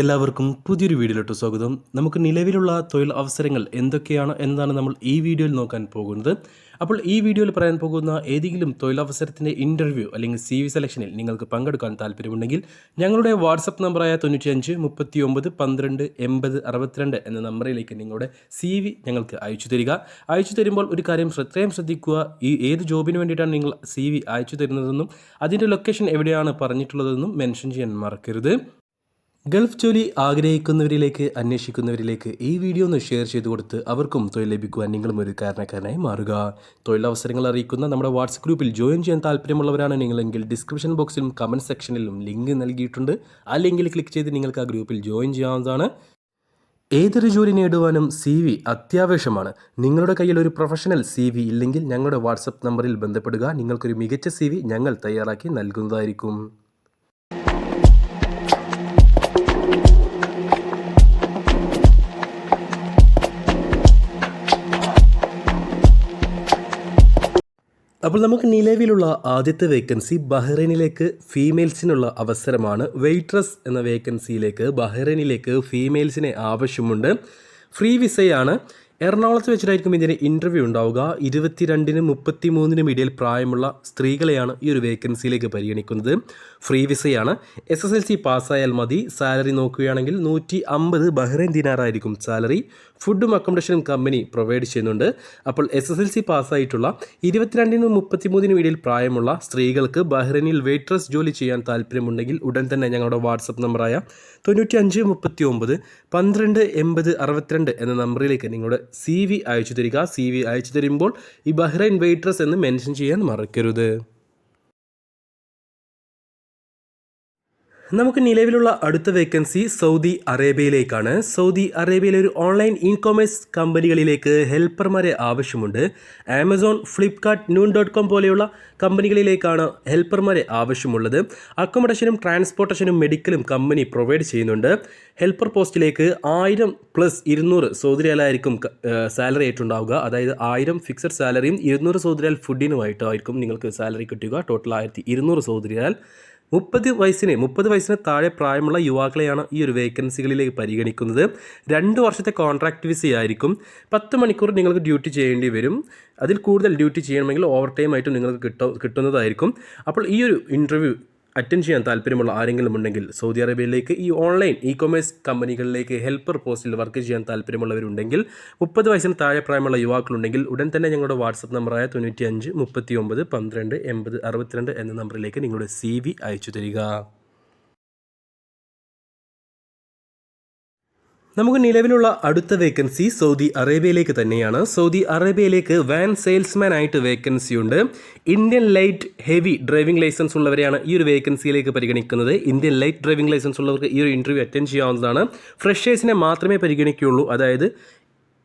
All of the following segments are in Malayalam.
എല്ലാവർക്കും പുതിയൊരു വീഡിയോയിലോട്ട് സ്വാഗതം. നമുക്ക് നിലവിലുള്ള തൊഴിൽ അവസരങ്ങൾ എന്തൊക്കെയാണ് എന്നതാണ് നമ്മൾ ഈ വീഡിയോയിൽ നോക്കാൻ പോകുന്നത്. അപ്പോൾ ഈ വീഡിയോയിൽ പറയാൻ പോകുന്ന ഏതെങ്കിലും തൊഴിലവസരത്തിന്റെ ഇന്റർവ്യൂ അല്ലെങ്കിൽ സി വി സെലക്ഷനിൽ നിങ്ങൾക്ക് പങ്കെടുക്കാൻ താല്പര്യമുണ്ടെങ്കിൽ ഞങ്ങളുടെ വാട്സപ്പ് നമ്പറായ തൊണ്ണൂറ്റിയഞ്ച് മുപ്പത്തി ഒമ്പത് പന്ത്രണ്ട് എൺപത് അറുപത്തിരണ്ട് എന്ന നമ്പറിലേക്ക് നിങ്ങളുടെ സി വി ഞങ്ങൾക്ക് അയച്ചു തരിക. അയച്ചു തരുമ്പോൾ ഒരു കാര്യം ശ്രദ്ധയും ശ്രദ്ധിക്കുക. ഈ ഏത് ജോബിന് വേണ്ടിയിട്ടാണ് നിങ്ങൾ സി വി അയച്ചു തരുന്നതെന്നും അതിന്റെ ലൊക്കേഷൻ എവിടെയാണ് പറഞ്ഞിട്ടുള്ളതെന്നും മെൻഷൻ ചെയ്യാൻ മറക്കരുത്. ഗൾഫ് ജോലി ആഗ്രഹിക്കുന്നവരിലേക്ക് അന്വേഷിക്കുന്നവരിലേക്ക് ഈ വീഡിയോ ഒന്ന് ഷെയർ ചെയ്തു കൊടുത്ത് അവർക്കും തൊഴിൽ ലഭിക്കുവാൻ നിങ്ങളും ഒരു കാരണക്കാരനായി മാറുക. തൊഴിലവസരങ്ങൾ അറിയിക്കുന്ന നമ്മുടെ വാട്സപ്പ് ഗ്രൂപ്പിൽ ജോയിൻ ചെയ്യാൻ താല്പര്യമുള്ളവരാണ് നിങ്ങളെങ്കിൽ ഡിസ്ക്രിപ്ഷൻ ബോക്സിലും കമന്റ് സെക്ഷനിലും ലിങ്ക് നൽകിയിട്ടുണ്ട്. ആ ലിങ്കിൽ ക്ലിക്ക് ചെയ്ത് നിങ്ങൾക്ക് ആ ഗ്രൂപ്പിൽ ജോയിൻ ചെയ്യാവുന്നതാണ്. ഏതൊരു ജോലി നേടുവാനും സി വി അത്യാവശ്യമാണ്. നിങ്ങളുടെ കയ്യിൽ ഒരു പ്രൊഫഷണൽ സി വി ഇല്ലെങ്കിൽ ഞങ്ങളുടെ വാട്സപ്പ് നമ്പറിൽ ബന്ധപ്പെടുക. നിങ്ങൾക്കൊരു മികച്ച സി വി ഞങ്ങൾ തയ്യാറാക്കി നൽകുന്നതായിരിക്കും. അപ്പോൾ നമുക്ക് നിലവിലുള്ള ആദ്യത്തെ വേക്കൻസി ബഹ്റൈനിലേക്ക് ഫീമെയിൽസിനുള്ള അവസരമാണ്. വെയിട്രസ് എന്ന വേക്കൻസിയിലേക്ക് ബഹ്റൈനിലേക്ക് ഫീമെയിൽസിനെ ആവശ്യമുണ്ട്. ഫ്രീ വിസയാണ് എറണാകുളത്ത് വെച്ചിട്ടായിരിക്കും ഇതിന് ഇന്റർവ്യൂ ഉണ്ടാവുക. ഇരുപത്തിരണ്ടിനും മുപ്പത്തി മൂന്നിനും ഇടയിൽ പ്രായമുള്ള സ്ത്രീകളെയാണ് ഈ ഒരു വേക്കൻസിയിലേക്ക് പരിഗണിക്കുന്നത്. ഫ്രീ വിസയാണ് എസ് എസ് എൽ സി പാസ്സായാൽ മതി. സാലറി നോക്കുകയാണെങ്കിൽ നൂറ്റി അമ്പത് ബഹ്റൈൻ ദിനാറായിരിക്കും സാലറി ഫുഡും അക്കോമഡേഷനും കമ്പനി പ്രൊവൈഡ് ചെയ്യുന്നുണ്ട്. അപ്പോൾ എസ് എസ് എൽ സി പാസ്സായിട്ടുള്ള ഇരുപത്തിരണ്ടിനും മുപ്പത്തിമൂന്നിനും ഇടയിൽ പ്രായമുള്ള സ്ത്രീകൾക്ക് ബഹ്റൈനിൽ വെയിട്രസ് ജോലി ചെയ്യാൻ താല്പര്യമുണ്ടെങ്കിൽ ഉടൻ തന്നെ ഞങ്ങളുടെ വാട്സപ്പ് നമ്പറായ തൊണ്ണൂറ്റി അഞ്ച് മുപ്പത്തി ഒമ്പത് പന്ത്രണ്ട് എൺപത് അറുപത്തിരണ്ട് എന്ന നമ്പറിലേക്ക് നിങ്ങളുടെ സി വി അയച്ചു തരിക. സി വി അയച്ചു തരുമ്പോൾ ഈ ബഹ്റൈൻ വെയിട്രസ് എന്ന് മെൻഷൻ ചെയ്യാൻ മറക്കരുത്. നമുക്ക് നിലവിലുള്ള അടുത്ത വേക്കൻസി സൗദി അറേബ്യയിലേക്കാണ്. സൗദി അറേബ്യയിലെ ഒരു ഓൺലൈൻ ഇ കോമേഴ്സ് കമ്പനികളിലേക്ക് ഹെൽപ്പർമാരെ ആവശ്യമുണ്ട്. Amazon Flipkart Noon dot com പോലെയുള്ള കമ്പനികളിലേക്കാണ് ഹെൽപ്പർമാരെ ആവശ്യമുള്ളത്. അക്കോമഡേഷനും ട്രാൻസ്പോർട്ടേഷനും മെഡിക്കലും കമ്പനി പ്രൊവൈഡ് ചെയ്യുന്നുണ്ട്. ഹെൽപ്പർ പോസ്റ്റിലേക്ക് ആയിരം പ്ലസ് ഇരുന്നൂറ് സൗദി റിയാലായിരിക്കും സാലറി ആയിട്ടുണ്ടാവുക. അതായത് ആയിരം ഫിക്സഡ് സാലറിയും ഇരുന്നൂറ് സൗദി റിയാൽ ഫുഡിനുമായിട്ടായിരിക്കും നിങ്ങൾക്ക് സാലറി കിട്ടുക. ടോട്ടൽ ആയിരത്തി ഇരുന്നൂറ് സൗദി റിയാൽ മുപ്പത് വയസ്സിന് മുപ്പത് വയസ്സിന് താഴെ പ്രായമുള്ള യുവാക്കളെയാണ് ഈ ഒരു വേക്കൻസികളിലേക്ക് പരിഗണിക്കുന്നത്. രണ്ട് വർഷത്തെ കോൺട്രാക്ട് വിസയായിരിക്കും. പത്ത് മണിക്കൂർ നിങ്ങൾക്ക് ഡ്യൂട്ടി ചെയ്യേണ്ടി വരും. അതിൽ കൂടുതൽ ഡ്യൂട്ടി ചെയ്യണമെങ്കിൽ ഓവർ ടൈം ആയിട്ട് നിങ്ങൾക്ക് കിട്ട കിട്ടുന്നതായിരിക്കും. അപ്പോൾ ഈ ഒരു ഇന്റർവ്യൂ അറ്റൻഡ് ചെയ്യാൻ താല്പര്യമുള്ള ആരെങ്കിലും ഉണ്ടെങ്കിൽ സൗദി അറേബ്യയിലേക്ക് ഈ ഓൺലൈൻ ഇ കൊമേഴ്സ് കമ്പനികളിലേക്ക് ഹെൽപ്പർ പോസ്റ്റിൽ വർക്ക് ചെയ്യാൻ താല്പര്യമുള്ളവരുണ്ടെങ്കിൽ മുപ്പത് വയസ്സിന് താഴെ പ്രായമുള്ള യുവാക്കളുണ്ടെങ്കിൽ ഉടൻ തന്നെ ഞങ്ങളുടെ വാട്സപ്പ് നമ്പറായ തൊണ്ണൂറ്റി അഞ്ച് മുപ്പത്തി ഒമ്പത് പന്ത്രണ്ട് എൺപത് അറുപത്തിരണ്ട് എന്ന നമ്പറിലേക്ക് നിങ്ങളുടെ സി വി അയച്ചു തരിക. നമുക്ക് നിലവിലുള്ള അടുത്ത വേക്കൻസി സൗദി അറേബ്യയിലേക്ക് തന്നെയാണ്. സൗദി അറേബ്യയിലേക്ക് വാൻ സെയിൽസ്മാൻ ആയിട്ട് വേക്കൻസി ഉണ്ട്. Indian light heavy driving licence ഉള്ളവരെയാണ് ഈ ഒരു വേക്കൻസിയിലേക്ക് പരിഗണിക്കുന്നത്. ഇന്ത്യൻ ലൈറ്റ് ഡ്രൈവിംഗ് ലൈസൻസ് ഉള്ളവർക്ക് ഈ ഒരു ഇന്റർവ്യൂ അറ്റൻഡ് ചെയ്യാവുന്നതാണ്. ഫ്രഷേഴ്സിനെ മാത്രമേ പരിഗണിക്കുകയുള്ളൂ. അതായത്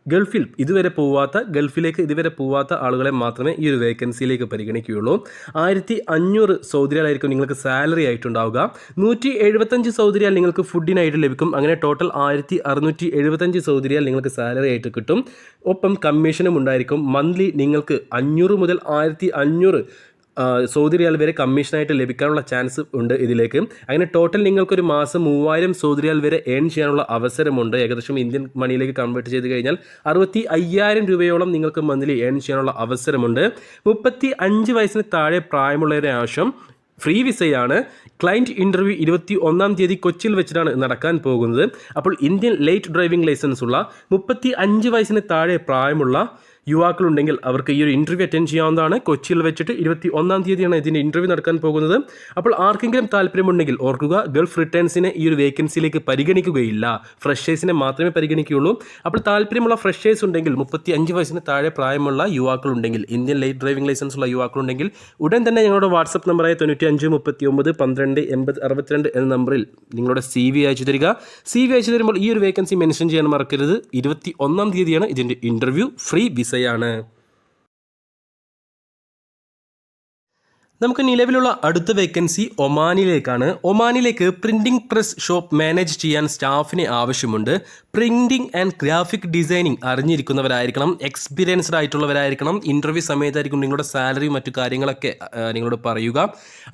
ഗൾഫിൽ ഇതുവരെ പോവാത്ത ഗൾഫിലേക്ക് ഇതുവരെ പോവാത്ത ആളുകളെ മാത്രമേ ഈ ഒരു വേക്കൻസിയിലേക്ക് പരിഗണിക്കുകയുള്ളൂ. ആയിരത്തി അഞ്ഞൂറ് സൗദിരിയാലായിരിക്കും നിങ്ങൾക്ക് സാലറി ആയിട്ടുണ്ടാവുക. നൂറ്റി എഴുപത്തഞ്ച് സൗദിരിയാൽ നിങ്ങൾക്ക് ഫുഡിനായിട്ട് ലഭിക്കും. അങ്ങനെ ടോട്ടൽ ആയിരത്തി അറുന്നൂറ്റി എഴുപത്തഞ്ച് സൗദിരിയാൽ നിങ്ങൾക്ക് സാലറി ആയിട്ട് കിട്ടും. ഒപ്പം കമ്മീഷനും ഉണ്ടായിരിക്കും. മന്ത്ലി നിങ്ങൾക്ക് അഞ്ഞൂറ് മുതൽ ആയിരത്തി അഞ്ഞൂറ് സൗദി റിയാൽ വരെ കമ്മീഷനായിട്ട് ലഭിക്കാനുള്ള ചാൻസ് ഉണ്ട് ഇതിലേക്ക്. അങ്ങനെ ടോട്ടൽ നിങ്ങൾക്കൊരു മാസം മൂവായിരം സൗദി റിയാൽ വരെ ഏൺ ചെയ്യാനുള്ള അവസരമുണ്ട്. ഏകദേശം ഇന്ത്യൻ മണിയിലേക്ക് കൺവേർട്ട് ചെയ്ത് കഴിഞ്ഞാൽ അറുപത്തി അയ്യായിരം രൂപയോളം നിങ്ങൾക്ക് മന്ത്ലി ഏൺ ചെയ്യാനുള്ള അവസരമുണ്ട്. മുപ്പത്തി അഞ്ച് വയസ്സിന് താഴെ പ്രായമുള്ളവരെ ആവശ്യം ഫ്രീ വിസയാണ് ക്ലയന്റ് ഇന്റർവ്യൂ ഇരുപത്തി ഒന്നാം തീയതി കൊച്ചിയിൽ വെച്ചിട്ടാണ് നടക്കാൻ പോകുന്നത്. അപ്പോൾ ഇന്ത്യൻ ലൈറ്റ് ഡ്രൈവിംഗ് ലൈസൻസ് ഉള്ള മുപ്പത്തി അഞ്ച് വയസ്സിന് താഴെ പ്രായമുള്ള യുവാക്കളുണ്ടെങ്കിൽ അവർക്ക് ഈ ഒരു ഇന്റർവ്യൂ അറ്റൻഡ് ചെയ്യാവുന്നതാണ്. കൊച്ചിയിൽ വെച്ചിട്ട് ഇരുപത്തി ഒന്നാം തീയതിയാണ് ഇതിന്റെ ഇന്റർവ്യൂ നടക്കാൻ പോകുന്നത്. അപ്പോൾ ആർക്കെങ്കിലും താല്പര്യമുണ്ടെങ്കിൽ ഓർക്കുക ഗൾഫ് റിട്ടേൺസിനെ ഈ ഒരു വേക്കൻസിയിലേക്ക് പരിഗണിക്കുകയില്ല. ഫ്രഷേഴ്സിനെ മാത്രമേ പരിഗണിക്കുകയുള്ളൂ. അപ്പോൾ താല്പര്യമുള്ള ഫ്രഷേഴ്സ് ഉണ്ടെങ്കിൽ മുപ്പത്തി അഞ്ച് വയസ്സിന് താഴെ പ്രായമുള്ള യുവാക്കളുണ്ടെങ്കിൽ ഇന്ത്യൻ ലൈറ്റ് ഡ്രൈവിംഗ് ലൈസൻസ് ഉള്ള യുവാക്കളുണ്ടെങ്കിൽ ഉടൻ തന്നെ ഞങ്ങളുടെ വാട്സപ്പ് നമ്പറായ തൊണ്ണൂറ്റി അഞ്ച് മുപ്പത്തി ഒമ്പത് പന്ത്രണ്ട് എൺപത് അറുപത്തിരണ്ട് എന്ന നമ്പറിൽ നിങ്ങളുടെ സി വി അയച്ചു തരിക. സി വി അയച്ചു തരുമ്പോൾ ഈ ഒരു വേക്കൻസി മെൻഷൻ ചെയ്യാൻ മറക്കരുത്. ഇരുപത്തി ഒന്നാം തീയതിയാണ് ഇതിന്റെ ഇന്റർവ്യൂ ഫ്രീ വിസയാണ് നമുക്ക് നിലവിലുള്ള അടുത്ത വേക്കൻസി ഒമാനിലേക്കാണ്. ഒമാനിലേക്ക് പ്രിന്റിംഗ് പ്രസ് ഷോപ്പ് മാനേജ് ചെയ്യാൻ സ്റ്റാഫിന് ആവശ്യമുണ്ട്. പ്രിന്റിംഗ് ആൻഡ് ഗ്രാഫിക് ഡിസൈനിങ് അറിഞ്ഞിരിക്കുന്നവരായിരിക്കണം. എക്സ്പീരിയൻസ്ഡ് ആയിട്ടുള്ളവരായിരിക്കണം. ഇന്റർവ്യൂ സമയത്തായിരിക്കും നിങ്ങളുടെ സാലറി മറ്റു കാര്യങ്ങളൊക്കെ നിങ്ങളോട് പറയുക.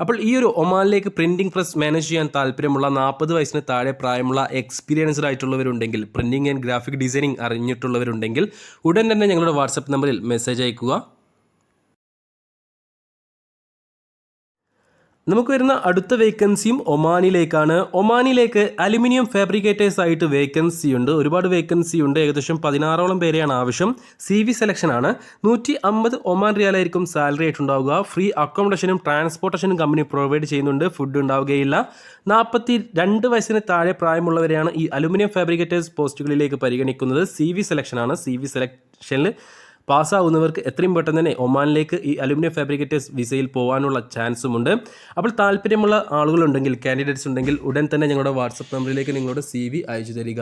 അപ്പോൾ ഈ ഒരു ഒമാനിലേക്ക് പ്രിന്റിംഗ് പ്രസ് മാനേജ് ചെയ്യാൻ താല്പര്യമുള്ള നാൽപ്പത് വയസ്സിന് താഴെ പ്രായമുള്ള എക്സ്പീരിയൻസ്ഡ് ആയിട്ടുള്ളവരുണ്ടെങ്കിൽ പ്രിന്റിംഗ് ആൻഡ് ഗ്രാഫിക് ഡിസൈനിങ് അറിഞ്ഞിട്ടുള്ളവരുണ്ടെങ്കിൽ ഉടൻ തന്നെ ഞങ്ങളുടെ വാട്സപ്പ് നമ്പറിൽ മെസ്സേജ് അയക്കുക. നമുക്ക് വരുന്ന അടുത്ത വേക്കൻസിയും ഒമാനിലേക്കാണ്. ഒമാനിലേക്ക് അലുമിനിയം ഫാബ്രിക്കേറ്റേഴ്സ് ആയിട്ട് വേക്കൻസി ഉണ്ട്. ഒരുപാട് വേക്കൻസി ഉണ്ട്. ഏകദേശം പതിനാറോളം പേരെയാണ് ആവശ്യം. സി വി സെലക്ഷൻ ആണ്. നൂറ്റി അമ്പത് ഒമാൻ റിയാലായിരിക്കും സാലറി ആയിട്ടുണ്ടാവുക. ഫ്രീ അക്കോമഡേഷനും ട്രാൻസ്പോർട്ടേഷനും കമ്പനി പ്രൊവൈഡ് ചെയ്യുന്നുണ്ട്. ഫുഡ് ഉണ്ടാവുകയില്ല. നാൽപ്പത്തി രണ്ട് വയസ്സിന് താഴെ പ്രായമുള്ളവരെയാണ് ഈ അലുമിനിയം ഫാബ്രിക്കേറ്റേഴ്സ് പോസ്റ്റുകളിലേക്ക് പരിഗണിക്കുന്നത്. സി വി സെലക്ഷൻ ആണ്. സി വി സെലക്ഷനിൽ പാസ്സാവുന്നവർക്ക് എത്രയും പെട്ടെന്ന് തന്നെ ഒമാനിലേക്ക് ഈ അലുമിനിയം ഫാബ്രിക്കേറ്റേഴ്സ് വിസയിൽ പോകാനുള്ള ചാൻസുമുണ്ട്. അപ്പോൾ താല്പര്യമുള്ള ആളുകളുണ്ടെങ്കിൽ കാൻഡിഡേറ്റ്സ് ഉണ്ടെങ്കിൽ ഉടൻ തന്നെ ഞങ്ങളുടെ വാട്സപ്പ് നമ്പറിലേക്ക് നിങ്ങളുടെ സി അയച്ചു തരിക.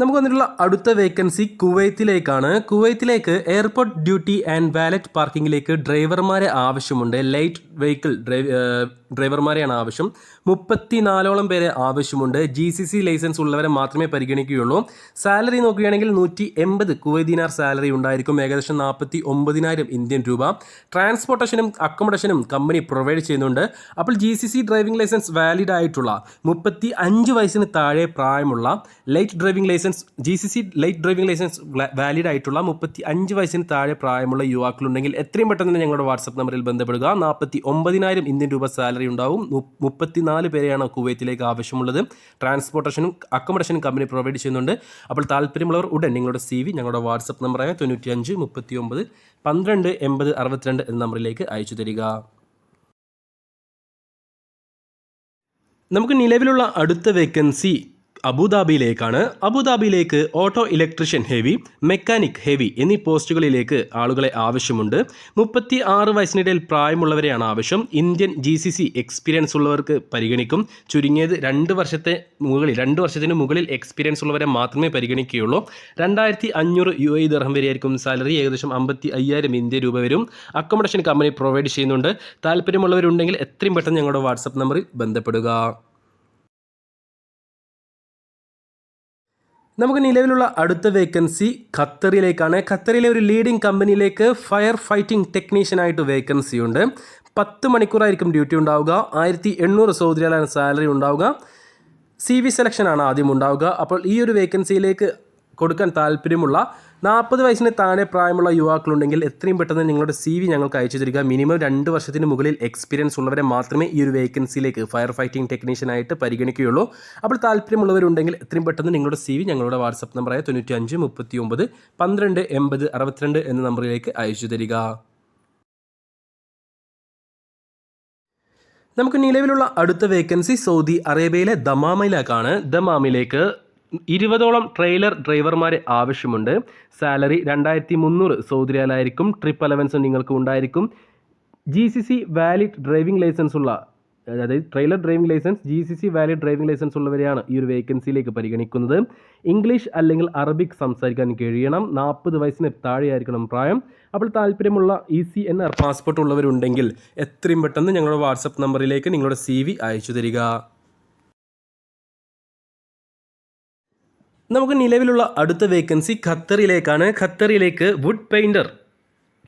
നമുക്ക് വന്നിട്ടുള്ള അടുത്ത വേക്കൻസി കുവൈത്തിലേക്കാണ്. കുവൈത്തിലേക്ക് എയർപോർട്ട് ഡ്യൂട്ടി ആൻഡ് വാലറ്റ് പാർക്കിങ്ങിലേക്ക് ഡ്രൈവർമാരെ ആവശ്യമുണ്ട്. ലൈറ്റ് വെഹിക്കിൾ ഡ്രൈവ് ഡ്രൈവർമാരെയാണ് ആവശ്യം. മുപ്പത്തിനാലോളം പേരെ ആവശ്യമുണ്ട്. ജി സി സി ലൈസൻസ് ഉള്ളവരെ മാത്രമേ പരിഗണിക്കുകയുള്ളൂ. സാലറി നോക്കുകയാണെങ്കിൽ നൂറ്റി എൺപത് കുവൈദിനാർ സാലറി ഉണ്ടായിരിക്കും. ഏകദേശം നാൽപ്പത്തി ഒമ്പതിനായിരം ഇന്ത്യൻ രൂപ. ട്രാൻസ്പോർട്ടേഷനും അക്കോമഡേഷനും കമ്പനി പ്രൊവൈഡ് ചെയ്യുന്നുണ്ട്. അപ്പോൾ G C C driving licence valid ആയിട്ടുള്ള മുപ്പത്തി അഞ്ച് വയസ്സിന് താഴെ പ്രായമുള്ള light driving licence G C C light driving licence valid ആയിട്ടുള്ള മുപ്പത്തി അഞ്ച് വയസ്സിന് താഴെ പ്രായമുള്ള യുവാക്കളുണ്ടെങ്കിൽ എത്രയും പെട്ടെന്ന് തന്നെ ഞങ്ങളുടെ വാട്സപ്പ് നമ്പറിൽ ബന്ധപ്പെടുക. നാൽപ്പത്തി ഒമ്പതിനായിരം ഇന്ത്യൻ രൂപ സാലറി ഉണ്ടാവും. മുപ്പത്തിനാല് പേരെയാണ് കുവൈത്തിലേക്ക് ആവശ്യമുള്ളത്. ട്രാൻസ്പോർട്ടേഷനും അക്കോമഡേഷനും കമ്പനി പ്രൊവൈഡ് ചെയ്യുന്നുണ്ട്. അപ്പോൾ താല്പര്യമുള്ളവർ ഉടൻ നിങ്ങളുടെ സി വി ഞങ്ങളുടെ വാട്സപ്പ് നമ്പറായ തൊണ്ണൂറ്റി അഞ്ച് മുപ്പത്തി ഒമ്പത് പന്ത്രണ്ട് എൺപത് അറുപത്തിരണ്ട് എന്ന നമ്പറിലേക്ക് അയച്ചു തരിക. നമുക്ക് നിലവിലുള്ള അടുത്ത വേക്കൻസി അബുദാബിയിലേക്കാണ്. അബുദാബിയിലേക്ക് auto electrician heavy mechanic heavy എന്നീ പോസ്റ്റുകളിലേക്ക് ആളുകളെ ആവശ്യമുണ്ട്. മുപ്പത്തി ആറ് വയസ്സിനിടയിൽ പ്രായമുള്ളവരെയാണ് ആവശ്യം. Indian G C C experience ഉള്ളവർക്ക് പരിഗണിക്കും. ചുരുങ്ങിയത് രണ്ട് വർഷത്തെ മുകളിൽ രണ്ട് വർഷത്തിന് മുകളിൽ എക്സ്പീരിയൻസ് ഉള്ളവരെ മാത്രമേ പരിഗണിക്കുകയുള്ളൂ. രണ്ടായിരത്തി അഞ്ഞൂറ് യു ഐ ദർഹം വരെയായിരിക്കും സാലറി ഏകദേശം അമ്പത്തി അയ്യായിരം ഇന്ത്യ രൂപ വരും. അക്കോമഡേഷൻ കമ്പനി പ്രൊവൈഡ് ചെയ്യുന്നുണ്ട്. താല്പര്യമുള്ളവരുണ്ടെങ്കിൽ എത്രയും പെട്ടെന്ന് ഞങ്ങളുടെ വാട്സപ്പ് നമ്പറിൽ ബന്ധപ്പെടുക. നമുക്ക് നിലവിലുള്ള അടുത്ത വേക്കൻസി ഖത്തറിലേക്കാണ്. ഖത്തറിലെ ഒരു ലീഡിംഗ് കമ്പനിയിലേക്ക് ഫയർ ഫൈറ്റിംഗ് ടെക്നീഷ്യനായിട്ട് വേക്കൻസി ഉണ്ട്. പത്ത് മണിക്കൂറായിരിക്കും ഡ്യൂട്ടി ഉണ്ടാവുക. ആയിരത്തി എണ്ണൂറ് സൗദി സാലറി ഉണ്ടാവുക സി വി സെലക്ഷനാണ് ആദ്യം ഉണ്ടാവുക. അപ്പോൾ ഈ ഒരു വേക്കൻസിയിലേക്ക് കൊടുക്കാൻ താല്പര്യമുള്ള നാൽപ്പത് വയസ്സിന് താഴെ പ്രായമുള്ള യുവാക്കളുണ്ടെങ്കിൽ എത്രയും പെട്ടെന്ന് നിങ്ങളുടെ സി വി ഞങ്ങൾക്ക് അയച്ചു തരിക. മിനിമം രണ്ട് വർഷത്തിന് മുകളിൽ എക്സ്പീരിയൻസ് ഉള്ളവരെ മാത്രമേ ഈ ഒരു വേക്കൻസിയിലേക്ക് ഫയർ ഫൈറ്റിംഗ് ടെക്നീഷ്യനായിട്ട് പരിഗണിക്കുകയുള്ളൂ. അപ്പോൾ താല്പര്യമുള്ളവരുണ്ടെങ്കിൽ എത്രയും പെട്ടെന്ന് നിങ്ങളുടെ സി വി ഞങ്ങളുടെ വാട്സപ്പ് നമ്പറായ തൊണ്ണൂറ്റി അഞ്ച് മുപ്പത്തി ഒമ്പത് പന്ത്രണ്ട് എൺപത് അറുപത്തിരണ്ട് എന്ന നമ്പറിലേക്ക് അയച്ചു തരിക. നമുക്ക് നിലവിലുള്ള അടുത്ത വേക്കൻസി സൗദി അറേബ്യയിലെ ദമാമയിലേക്കാണ് ദമാമിലേക്ക് ഇരുപതോളം ട്രെയിലർ ഡ്രൈവർമാരെ ആവശ്യമുണ്ട്. സാലറി രണ്ടായിരത്തി മുന്നൂറ് സൗദി റിയാലായിരിക്കും ട്രിപ്പ് അലവൻസ് നിങ്ങൾക്ക് ഉണ്ടായിരിക്കും. G C C valid driving licence ഉള്ള അതായത് trailer driving licence G C C valid driving licence ഉള്ളവരെയാണ് ഈ ഒരു വേക്കൻസിയിലേക്ക് പരിഗണിക്കുന്നത്. ഇംഗ്ലീഷ് അല്ലെങ്കിൽ അറബിക് സംസാരിക്കാൻ കഴിയണം. നാൽപ്പത് വയസ്സിന് താഴെയായിരിക്കണം പ്രായം. അപ്പോൾ താല്പര്യമുള്ള E C N R passport ഉള്ളവരുണ്ടെങ്കിൽ എത്രയും പെട്ടെന്ന് ഞങ്ങളുടെ വാട്സപ്പ് നമ്പറിലേക്ക് നിങ്ങളുടെ സി വി അയച്ചു തരിക. നമുക്ക് നിലവിലുള്ള അടുത്ത വേക്കൻസി ഖത്തറിലേക്കാണ്. ഖത്തറിലേക്ക് വുഡ് പെയിന്റർ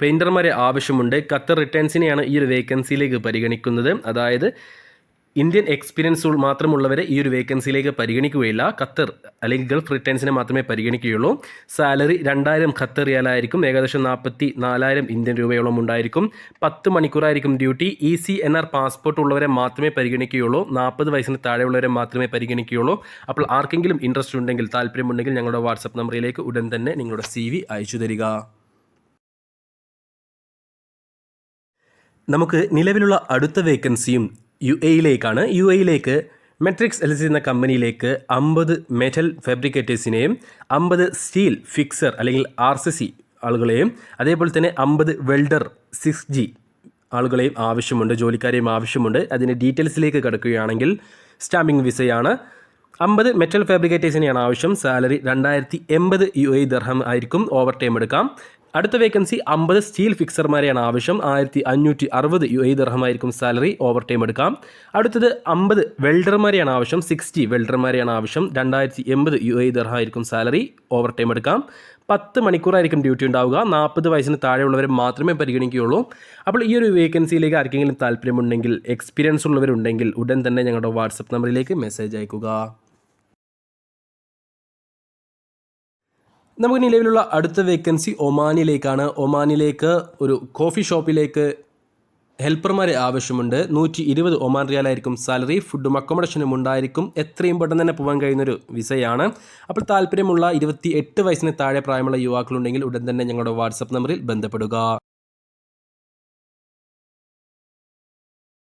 പെയിന്റർമാരെ ആവശ്യമുണ്ട്. ഖത്തർ റിട്ടേൺസിനെയാണ് ഈ ഒരു വേക്കൻസിയിലേക്ക് പരിഗണിക്കുന്നത്. അതായത് ഇന്ത്യൻ എക്സ്പീരിയൻസ് മാത്രമുള്ളവരെ ഈ ഒരു വേക്കൻസിയിലേക്ക് പരിഗണിക്കുകയില്ല. ഖത്തർ അല്ലെങ്കിൽ ഗൾഫ് റിട്ടേൺസിനെ മാത്രമേ പരിഗണിക്കുകയുള്ളൂ. സാലറി രണ്ടായിരം ഖത്തർ റിയാലായിരിക്കും. ഏകദേശം നാൽപ്പത്തി നാലായിരം ഇന്ത്യൻ രൂപയോളം ഉണ്ടായിരിക്കും. പത്ത് മണിക്കൂറായിരിക്കും duty E C N R passport ഉള്ളവരെ മാത്രമേ പരിഗണിക്കുകയുള്ളൂ. നാൽപ്പത് വയസ്സിന് താഴെയുള്ളവരെ മാത്രമേ പരിഗണിക്കുകയുള്ളൂ. അപ്പോൾ ആർക്കെങ്കിലും ഇൻട്രസ്റ്റ് ഉണ്ടെങ്കിൽ താല്പര്യമുണ്ടെങ്കിൽ ഞങ്ങളുടെ വാട്സപ്പ് നമ്പറിലേക്ക് ഉടൻ തന്നെ നിങ്ങളുടെ സി വി അയച്ചു തരിക. നമുക്ക് നിലവിലുള്ള അടുത്ത വേക്കൻസിയും യു എയിലേക്കാണ് യു എയിലേക്ക് മെട്രിക്സ് എൽ എന്ന കമ്പനിയിലേക്ക് അമ്പത് മെറ്റൽ ഫാബ്രിക്കേറ്റേഴ്സിനെയും അമ്പത് സ്റ്റീൽ ഫിക്സർ അല്ലെങ്കിൽ ആർ സി സി ആളുകളെയും അതേപോലെ തന്നെ അമ്പത് വെൽഡർ സിക്സ് ജി ആളുകളെയും ആവശ്യമുണ്ട് ജോലിക്കാരെയും ആവശ്യമുണ്ട്. അതിന്റെ ഡീറ്റെയിൽസിലേക്ക് കിടക്കുകയാണെങ്കിൽ സ്റ്റാമ്പിംഗ് വിസയാണ് അമ്പത് മെറ്റൽ ഫാബ്രിക്കേറ്റേഴ്സിനെയാണ് ആവശ്യം. സാലറി രണ്ടായിരത്തി എൺപത് യു എ ദർഹം ആയിരിക്കും. ഓവർ ടൈം എടുക്കാം. അടുത്ത വേക്കൻസി അമ്പത് സ്റ്റീൽ ഫിക്സർമാരെയാണ് ആവശ്യം. ആയിരത്തി അഞ്ഞൂറ്റി അറുപത് യു എ ദർഹമായിരിക്കും സാലറി ഓവർ ടൈം എടുക്കാം. അടുത്തത് അമ്പത് വെൽഡർമാരെയാണ് ആവശ്യം. സിക്സ്റ്റി വെൽഡർമാരെയാണ് ആവശ്യം. രണ്ടായിരത്തി എൺപത് യു എ ദർഹമായിരിക്കും സാലറി ഓവർ ടൈം എടുക്കാം. പത്ത് മണിക്കൂറായിരിക്കും ഡ്യൂട്ടി ഉണ്ടാവുക. നാൽപ്പത് വയസ്സിന് താഴെയുള്ളവരെ മാത്രമേ പരിഗണിക്കുകയുള്ളൂ. അപ്പോൾ ഈ ഒരു വേക്കൻസിയിലേക്ക് ആർക്കെങ്കിലും താല്പര്യമുണ്ടെങ്കിൽ എക്സ്പീരിയൻസ് ഉള്ളവരുണ്ടെങ്കിൽ ഉടൻ തന്നെ ഞങ്ങളുടെ വാട്സപ്പ് നമ്പറിലേക്ക് മെസ്സേജ് അയക്കുക. നമുക്ക് നിലവിലുള്ള അടുത്ത വേക്കൻസി ഒമാനിലേക്കാണ്. ഒമാനിലേക്ക് ഒരു കോഫി ഷോപ്പിലേക്ക് ഹെൽപ്പർമാരെ ആവശ്യമുണ്ട്. നൂറ്റി ഇരുപത് ഒമാൻ റിയാലായിരിക്കും സാലറി ഫുഡും അക്കോമഡേഷനും ഉണ്ടായിരിക്കും. എത്രയും പെട്ടെന്ന് തന്നെ പോകാൻ കഴിയുന്നൊരു വിസയാണ്. അപ്പോൾ താല്പര്യമുള്ള ഇരുപത്തി എട്ട് വയസ്സിന് താഴെ പ്രായമുള്ള യുവാക്കളുണ്ടെങ്കിൽ ഉടൻ തന്നെ ഞങ്ങളുടെ വാട്സപ്പ് നമ്പറിൽ ബന്ധപ്പെടുക.